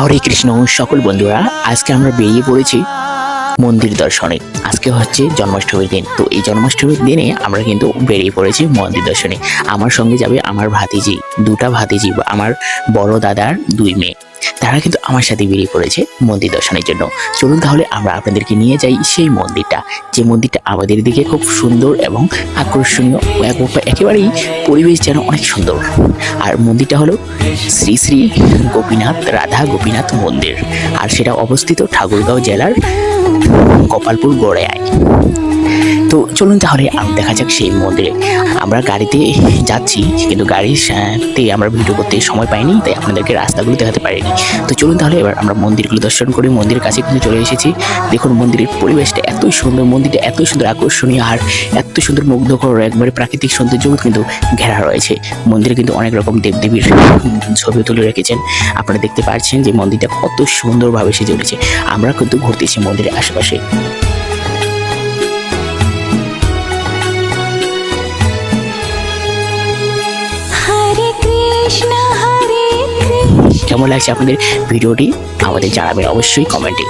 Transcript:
হরে কৃষ্ণ, সকল বন্ধুরা, আজকে আমরা বেরিয়ে পড়েছি মন্দির দর্শনে। আজকে হচ্ছে জন্মাষ্টমীর দিন। তো এই জন্মাষ্টমীর দিনে আমরা কিন্তু বেরিয়ে পড়েছি মন্দির দর্শনে। আমার সঙ্গে যাবে আমার ভাতিজি, দুটা ভাতিজি আমার বড় দাদার দুই মেয়ে। তারা কিন্তু আমার সাথে বেরিয়ে পড়েছে মন্দির দর্শনের জন্য। চলুন তাহলে আমরা আপনাদেরকে নিয়ে যাই সেই মন্দিরটা। যে মন্দিরটা আমাদের দিকে খুব সুন্দর এবং আকর্ষণীয় একেবারেই পরিবেশ যেন অনেক সুন্দর। আর মন্দিরটা হলো শ্রী শ্রী গোপীনাথ, রাধা গোপীনাথ মন্দির। আর সেটা অবস্থিত ঠাকুরগাঁও জেলার গোপালপুর গড়ায়। তো চলুন তাহলে দেখা যাক সেই মন্দিরে আমরা গাড়িতে যাচ্ছি, কিন্তু সাথে আমরা ভিডিও করতে সময় পাইনি, তাই আপনাদেরকে রাস্তাগুলো দেখাতে পারিনি। তো চলুন তাহলে এবার আমরা মন্দিরগুলো দর্শন করি, মন্দিরের কাছে কিন্তু চলে এসেছি। দেখুন মন্দিরের পরিবেশটা এতই সুন্দর, মন্দিরটা এত সুন্দর আকর্ষণীয়, আর এত সুন্দর মুগ্ধকর, একবারে প্রাকৃতিক সৌন্দর্য কিন্তু ঘেরা রয়েছে। মন্দিরে কিন্তু অনেক রকম দেবদেবীর ছবি তুলে রেখেছেন। আপনারা দেখতে পাচ্ছেন যে মন্দিরটা কত সুন্দরভাবে সেজে উঠেছে। আমরা কিন্তু ঘুরতেছি মন্দিরের আশেপাশে। কেমন লাগছে আপনাদের ভিডিওটি আমাদের জানাবেন অবশ্যই কমেন্টে।